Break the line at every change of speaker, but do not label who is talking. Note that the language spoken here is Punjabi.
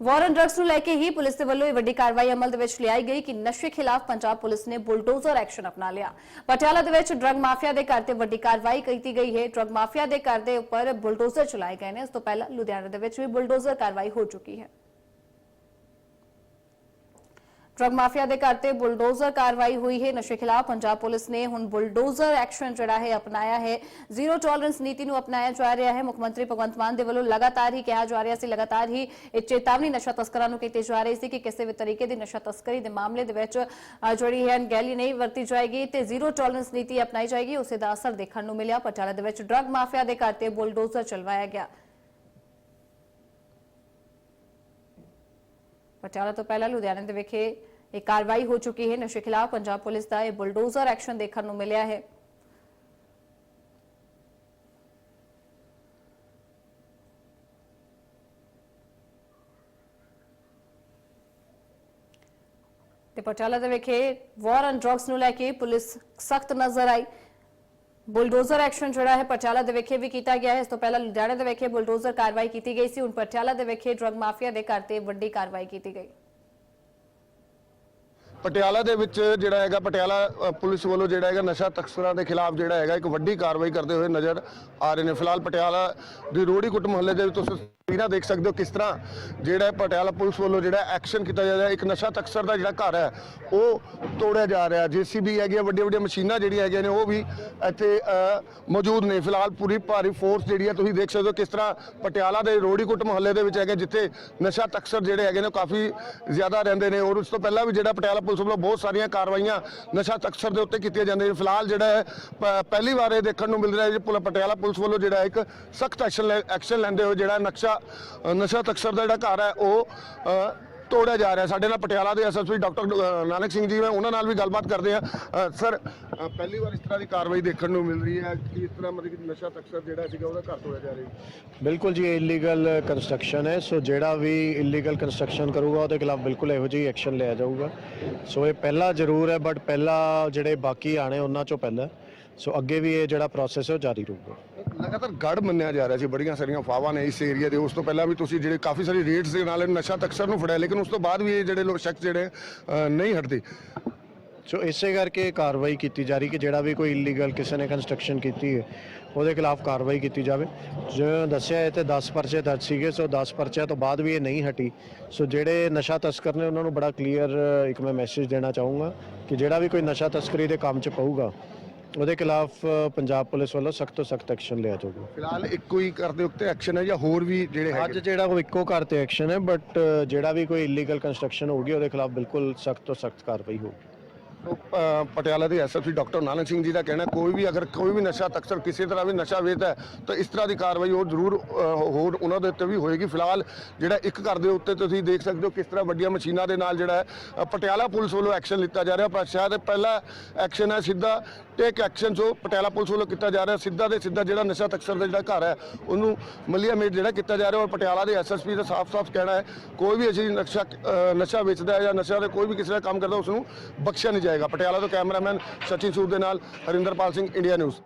ਵਾਰ ਵਾਰਨ ਡਰੱਗਸ ਨੂੰ ਲੈ ਕੇ ਹੀ ਪੁਲਿਸ ਦੇ ਵੱਲੋਂ ਇਹ ਵੱਡੀ ਕਾਰਵਾਈ ਅਮਲ ਦੇ ਵਿੱਚ ਲਿਆਈ ਗਈ ਕਿ ਨਸ਼ੇ ਖਿਲਾਫ ਪੰਜਾਬ ਪੁਲਿਸ ਨੇ ਬੁਲਡੋਜ਼ਰ ਐਕਸ਼ਨ ਅਪਣਾ ਲਿਆ। ਪਟਿਆਲਾ ਦੇ ਵਿੱਚ ਡਰੱਗ ਮਾਫੀਆ ਦੇ ਘਰ ਤੇ ਵੱਡੀ ਕਾਰਵਾਈ ਕੀਤੀ ਗਈ ਹੈ। ਡਰੱਗ ਮਾਫੀਆ ਦੇ ਘਰ ਦੇ ਉੱਪਰ ਬੁਲਡੋਜ਼ਰ ਚਲਾਏ ਗਏ ਨੇ। ਇਸ ਤੋਂ ਪਹਿਲਾਂ ਲੁਧਿਆਣਾ ਦੇ ਵਿੱਚ ਵੀ ਬੁਲਡੋਜ਼ਰ ਕਾਰਵਾਈ ਹੋ ਚੁੱਕੀ ਹੈ। ਡਰੱਗ ਮਾਫੀਆ ਦੇ ਘਰ ਤੇ ਬੁਲਡੋਜ਼ਰ ਕਾਰਵਾਈ ਹੋਈ ਹੈ। ਨਸ਼ੇ ਖਿਲਾਫ ਪੰਜਾਬ ਪੁਲਿਸ ਨੇ ਹੁਣ ਬੁਲਡੋਜ਼ਰ ਐਕਸ਼ਨ ਜਿਹੜਾ ਹੈ ਅਪਣਾਇਆ ਹੈ। ਜ਼ੀਰੋ ਟੋਲਰੈਂਸ ਨੀਤੀ ਨੂੰ ਅਪਣਾਇਆ ਜਾ ਰਿਹਾ ਹੈ। ਮੁੱਖ ਮੰਤਰੀ ਭਗਵੰਤ ਮਾਨ ਦੇ ਵੱਲੋਂ ਲਗਾਤਾਰ ਹੀ ਕਿਹਾ ਜਾ ਰਿਹਾ ਸੀ, ਲਗਾਤਾਰ ਹੀ ਇਹ ਚੇਤਾਵਨੀ ਨਸ਼ਾ ਤਸਕਰਾਂ ਨੂੰ ਕੀਤੀ ਜਾ ਰਹੀ ਸੀ ਕਿ ਕਿਸੇ ਵੀ ਤਰੀਕੇ ਦੀ ਨਸ਼ਾ ਤਸਕਰੀ ਦੇ ਮਾਮਲੇ ਦੇ ਵਿੱਚ ਜਿਹੜੀ ਹੈ ਅਣਗਹਿਲੀ ਨਹੀਂ ਵਰਤੀ ਜਾਏਗੀ ਤੇ ਜ਼ੀਰੋ ਟੋਲਰੈਂਸ ਨੀਤੀ ਅਪਣਾਈ ਜਾਏਗੀ। ਉਸੇ ਦਾ ਅਸਰ ਦੇਖਣ ਨੂੰ ਮਿਲਿਆ। ਪਟਿਆਲਾ ਦੇ ਵਿੱਚ ਡਰੱਗ ਮਾਫੀਆ ਦੇ ਘਰ ਤੇ ਬੁਲਡੋਜ਼ਰ ਚਲਵਾਇਆ ਗਿਆ। ਪਟਿਆਲਾ ਤੋਂ ਪਹਿਲਾਂ ਲੁਧਿਆਣਾ ਦੇ ਵਿਖੇ ਇਹ ਕਾਰਵਾਈ ਹੋ ਚੁੱਕੀ ਹੈ। ਨਸ਼ੇ ਖਿਲਾਫ ਪੰਜਾਬ ਪੁਲਿਸ ਦਾ ਇਹ ਬੁਲਡੋਜ਼ਰ ਐਕਸ਼ਨ ਦੇਖਣ ਨੂੰ ਮਿਲਿਆ ਹੈ। ਤੇ ਪਟਿਆਲਾ ਦੇ ਵਿਖੇ ਵਾਰ ਔਨ ਡਰੱਗਸ ਨੂੰ ਲੈ ਕੇ ਪੁਲਿਸ ਸਖਤ ਨਜ਼ਰ ਆਈ। ਬੁਲਡੋਜ਼ਰ ਐਕਸ਼ਨ ਜਿਹੜਾ ਹੈ ਪਟਿਆਲਾ ਦੇ ਵਿਖੇ ਵੀ ਕੀਤਾ ਗਿਆ ਹੈ। ਇਸ ਤੋਂ ਪਹਿਲਾਂ ਲੁਧਿਆਣਾ ਦੇ ਵਿਖੇ ਬੁਲਡੋਜ਼ਰ ਕਾਰਵਾਈ ਕੀਤੀ ਗਈ ਸੀ। ਹੁਣ ਪਟਿਆਲਾ ਦੇ ਵਿਖੇ ਡਰੱਗ ਮਾਫੀਆ ਦੇ ਘਰ ਤੇ ਵੱਡੀ ਕਾਰਵਾਈ ਕੀਤੀ ਗਈ।
ਪਟਿਆਲਾ ਦੇ ਵਿੱਚ ਜਿਹੜਾ ਹੈਗਾ, ਪਟਿਆਲਾ ਪੁਲਿਸ ਵੱਲੋਂ ਜਿਹੜਾ ਹੈਗਾ ਨਸ਼ਾ ਤਸਕਰਾਂ ਦੇ ਖਿਲਾਫ ਜਿਹੜਾ ਹੈਗਾ ਇੱਕ ਵੱਡੀ ਕਾਰਵਾਈ ਕਰਦੇ ਹੋਏ ਨਜ਼ਰ ਆ ਰਹੇ ਨੇ। ਫਿਲਹਾਲ ਪਟਿਆਲਾ ਦੀ ਰੋੜੀ ਕੁੱਟ ਮੁਹੱਲੇ ਦੇ ਵਿੱਚ ਤੁਸੀਂ ਤਸਵੀਰਾਂ ਦੇਖ ਸਕਦੇ ਹੋ ਕਿਸ ਤਰ੍ਹਾਂ ਜਿਹੜਾ ਪਟਿਆਲਾ ਪੁਲਿਸ ਵੱਲੋਂ ਜਿਹੜਾ ਐਕਸ਼ਨ ਕੀਤਾ ਜਾ ਰਿਹਾ, ਇੱਕ ਨਸ਼ਾ ਤਕਸਰ ਦਾ ਜਿਹੜਾ ਘਰ ਹੈ, ਉਹ ਤੋੜਿਆ ਜਾ ਰਿਹਾ। ਜੀਸੀਬੀ ਹੈਗੀਆਂ ਵੱਡੀਆਂ ਵੱਡੀਆਂ ਮਸ਼ੀਨਾਂ ਜਿਹੜੀਆਂ ਹੈਗੀਆਂ ਨੇ, ਉਹ ਵੀ ਇੱਥੇ ਮੌਜੂਦ ਨੇ। ਫਿਲਹਾਲ ਪੂਰੀ ਭਾਰੀ ਫੋਰਸ ਜਿਹੜੀ ਹੈ, ਤੁਸੀਂ ਦੇਖ ਸਕਦੇ ਹੋ ਕਿਸ ਤਰ੍ਹਾਂ ਪਟਿਆਲਾ ਦੇ ਰੋੜੀਕੁੱਟ ਮੁਹੱਲੇ ਦੇ ਵਿੱਚ ਹੈਗੇ, ਜਿੱਥੇ ਨਸ਼ਾ ਤਸਕਰ ਜਿਹੜੇ ਹੈਗੇ ਨੇ, ਉਹ ਕਾਫੀ ਜ਼ਿਆਦਾ ਰਹਿੰਦੇ ਨੇ। ਔਰ ਉਸ ਤੋਂ ਪਹਿਲਾਂ ਵੀ ਜਿਹੜਾ ਪਟਿਆਲਾ ਪੁਲਿਸ ਵੱਲੋਂ ਬਹੁਤ ਸਾਰੀਆਂ ਕਾਰਵਾਈਆਂ ਨਸ਼ਾ ਤਸਕਰ ਦੇ ਉੱਤੇ ਕੀਤੀਆਂ ਜਾਂਦੀਆਂ ਨੇ। ਫਿਲਹਾਲ ਜਿਹੜਾ ਹੈ ਪ- ਪਹਿਲੀ ਵਾਰ ਇਹ ਦੇਖਣ ਨੂੰ ਮਿਲ ਰਿਹਾ ਹੈ ਪੁਲ- ਪਟਿਆਲਾ ਪੁਲਿਸ ਵੱਲੋਂ ਜਿਹੜਾ ਇੱਕ ਸਖਤ ਐਕਸ਼ਨ ਐਕਸ਼ਨ ਲੈਂਦੇ ਹੋਏ ਜਿਹੜਾ ਨਕਸ਼ਾ ਅ, ਨਸ਼ਾ ਤਕਸਰ ਦਾ ਜਿਹੜਾ ਘਰ ਹੈ ਉਹ ਤੋੜਿਆ ਜਾ ਰਿਹਾ ਸਾਡੇ ਨਾਲ ਪਟਿਆਲਾ ਦੇ ਐਸਐਸਪੀ ਡਾਕਟਰ ਨਾਨਕ ਸਿੰਘ ਜੀ ਮੈਂ ਉਹਨਾਂ ਨਾਲ ਵੀ ਗੱਲਬਾਤ ਕਰਦੇ ਆ ਸਰ ਪਹਿਲੀ ਵਾਰ ਇਸ ਤਰ੍ਹਾਂ ਦੀ ਕਾਰਵਾਈ ਦੇਖਣ ਨੂੰ ਮਿਲ ਰਹੀ ਹੈ ਕਿ ਇਸ ਤਰ੍ਹਾਂ ਮਤਲਬ ਕਿ ਨਸ਼ਾ ਤਸਕਰ ਜਿਹੜਾ ਸੀਗਾ ਉਹਦਾ ਘਰ ਤੋੜਿਆ ਜਾ ਰਿਹਾ
ਬਿਲਕੁਲ ਜੀ ਇਲੀਗਲ ਕੰਸਟਰਕਸ਼ਨ ਹੈ। ਸੋ ਜਿਹੜਾ ਵੀ ਇਲੀਗਲ ਕੰਸਟਰਕਸ਼ਨ ਕਰੂਗਾ ਉਹਦੇ ਖਿਲਾਫ ਬਿਲਕੁਲ ਇਹੋ ਜਿਹੀ ਐਕਸ਼ਨ ਲਿਆ ਜਾਊਗਾ। ਸੋ ਇਹ ਪਹਿਲਾ ਜ਼ਰੂਰ ਹੈ ਬਟ ਪਹਿਲਾ ਜਿਹੜੇ ਬਾਕੀ ਆਣੇ ਉਹਨਾਂ ਚੋਂ ਪਹਿਲਾ। ਸੋ ਅੱਗੇ ਵੀ ਇਹ ਜਿਹੜਾ ਪ੍ਰੋਸੈਸ ਹੈ ਉਹ ਜਾਰੀ ਰਹੂਗਾ।
ਲਗਾਤਾਰ ਗੜ ਮੰਨਿਆ ਜਾ ਰਿਹਾ ਸੀ ਬੜੀਆਂ ਸਾਰੀਆਂ ਫਾਵਾਂ ਨੇ ਇਸ ਏਰੀਆ ਦੇ। ਉਸ ਤੋਂ ਪਹਿਲਾਂ ਵੀ ਤੁਸੀਂ ਜਿਹੜੇ ਕਾਫੀ ਸਾਰੀ ਰੇਟਸ ਦੇ ਨਾਲ ਨਸ਼ਾ ਤਕਸਰ ਨੂੰ ਫੜਿਆ ਲੇਕਿਨ ਉਸ ਤੋਂ ਬਾਅਦ ਵੀ ਇਹ ਜਿਹੜੇ ਲੋਕ ਸ਼ਖਸ ਜਿਹੜੇ ਅ, ਨਹੀਂ ਹਟਦੇ।
ਸੋ ਇਸੇ ਕਰਕੇ ਕਾਰਵਾਈ ਕੀਤੀ ਜਾ ਰਹੀ ਕਿ ਜਿਹੜਾ ਵੀ ਕੋਈ ਇਲੀਗਲ ਕਿਸੇ ਨੇ ਕੰਸਟਰਕਸ਼ਨ ਕੀਤੀ ਹੈ ਉਹਦੇ ਖਿਲਾਫ ਕਾਰਵਾਈ ਕੀਤੀ ਜਾਵੇ। ਜਿਵੇਂ ਦੱਸਿਆ ਇਹ ਤੇ 10 ਪਰਚੇ ਦਰਜ ਸੀਗੇ ਸੋ 10 ਪਰਚਿਆਂ ਤੋਂ ਬਾਅਦ ਵੀ ਇਹ ਨਹੀਂ ਹਟੀ। ਸੋ ਜਿਹੜੇ ਨਸ਼ਾ ਤਸਕਰ ਨੇ ਉਹਨਾਂ ਨੂੰ ਬੜਾ ਕਲੀਅਰ ਇੱਕ ਮੈਂ ਮੈਸੇਜ ਦੇਣਾ ਚਾਹੂੰਗਾ ਕਿ ਜਿਹੜਾ ਵੀ ਕੋਈ ਨਸ਼ਾ ਤਸਕਰੀ ਦੇ ਕੰਮ 'ਚ ਪਊਗਾ ਉਹਦੇ ਖਿਲਾਫ ਪੰਜਾਬ ਪੁਲਿਸ ਵੱਲੋਂ ਸਖਤ ਤੋਂ ਸਖਤ ਐਕਸ਼ਨ ਲਿਆ ਜਾਊਗਾ।
ਫਿਲਹਾਲ ਇੱਕੋ ਹੀ ਕਰਦੇ ਉੱਤੇ ਐਕਸ਼ਨ ਹੈ ਜਾਂ ਹੋਰ ਵੀ ਜਿਹੜੇ
ਅੱਜ
ਹੈਗੇ
ਜਿਹੜਾ ਉਹ ਇੱਕੋ ਘਰ ਤੇ ਐਕਸ਼ਨ ਹੈ ਬਟ ਜਿਹੜਾ ਵੀ ਕੋਈ ਇਲੀਗਲ ਕੰਸਟਰਕਸ਼ਨ ਹੋਊਗੀ ਉਹਦੇ ਖਿਲਾਫ ਬਿਲਕੁਲ ਸਖਤ ਤੋਂ ਸਖਤ ਕਾਰਵਾਈ ਹੋਊਗੀ।
ਤੋ, ਅ, ਪਟਿਆਲਾ ਦੇ ਐਸਐਸਪੀ ਡਾਕਟਰ ਨਾਨਕ ਸਿੰਘ ਜੀ ਦਾ ਕਹਿਣਾ ਕੋਈ ਵੀ ਅਗਰ ਕੋਈ ਵੀ ਨਸ਼ਾ ਤਕਸਰ ਕਿਸੇ ਤਰ੍ਹਾਂ ਵੀ ਨਸ਼ਾ ਵੇਚਦਾ ਹੈ, ਤਾਂ ਇਸ ਤਰ੍ਹਾਂ ਦੀ ਕਾਰਵਾਈ ਉਹ ਜ਼ਰੂਰ ਅ, ਹੋਰ ਉਹਨਾਂ ਦੇ ਉੱਤੇ ਵੀ ਹੋਏਗੀ। ਫਿਲਹਾਲ ਜਿਹੜਾ ਇੱਕ ਘਰ ਦੇ ਉੱਤੇ ਤੁਸੀਂ ਦੇਖ ਸਕਦੇ ਹੋ ਕਿਸ ਤਰ੍ਹਾਂ ਵੱਡੀਆਂ ਮਸ਼ੀਨਾਂ ਦੇ ਨਾਲ ਜਿਹੜਾ ਹੈ, ਅ, ਪਟਿਆਲਾ ਪੁਲਿਸ ਵੱਲੋਂ ਐਕਸ਼ਨ ਲਿੱਤਾ ਜਾ ਰਿਹਾ ਪਰ ਸ਼ਾਇਦ ਪਹਿਲਾ ਐਕਸ਼ਨ ਹੈ ਸਿੱਧਾ ਟੇਕ ਐਕਸ਼ਨ ਜੋ ਪਟਿਆਲਾ ਪੁਲਿਸ ਵੱਲੋਂ ਕੀਤਾ ਜਾ ਰਿਹਾ। ਸਿੱਧਾ ਦੇ ਸਿੱਧਾ ਜਿਹੜਾ ਨਸ਼ਾ ਤਕਸਰ ਦਾ ਜਿਹੜਾ ਘਰ ਹੈ, ਉਹਨੂੰ ਮਲੀਆ ਮੇਟ ਜਿਹੜਾ ਕੀਤਾ ਜਾ ਰਿਹਾ ਔਰ ਪਟਿਆਲਾ ਦੇ ਐਸਐਸਪੀ ਦਾ ਸਾਫ਼-ਸਾਫ਼ ਕਹਿਣਾ ਹੈ, ਕੋਈ ਵੀ ਅਸੀਂ ਨਸ਼ਾ ਨਸ਼ਾ ਵੇਚਦਾ ਜਾਂ ਨਸ਼ਾ ਦੇ ਕੋਈ ਵੀ ਕਿਸੇ ਦਾ ਕੰਮ ਕਰਦਾ ਉਸ ਨੂੰ ਬਖਸ਼ਿਆ ਨਹੀਂ ਜਾਏਗਾ। ਪਟਿਆਲਾ ਤੋਂ ਕੈਮਰਾਮੈਨ ਸਚਿਨ ਸੂਦ ਦੇ ਨਾਲ ਹਰਿੰਦਰਪਾਲ ਸਿੰਘ ਇੰਡੀਆ ਨਿਊਜ਼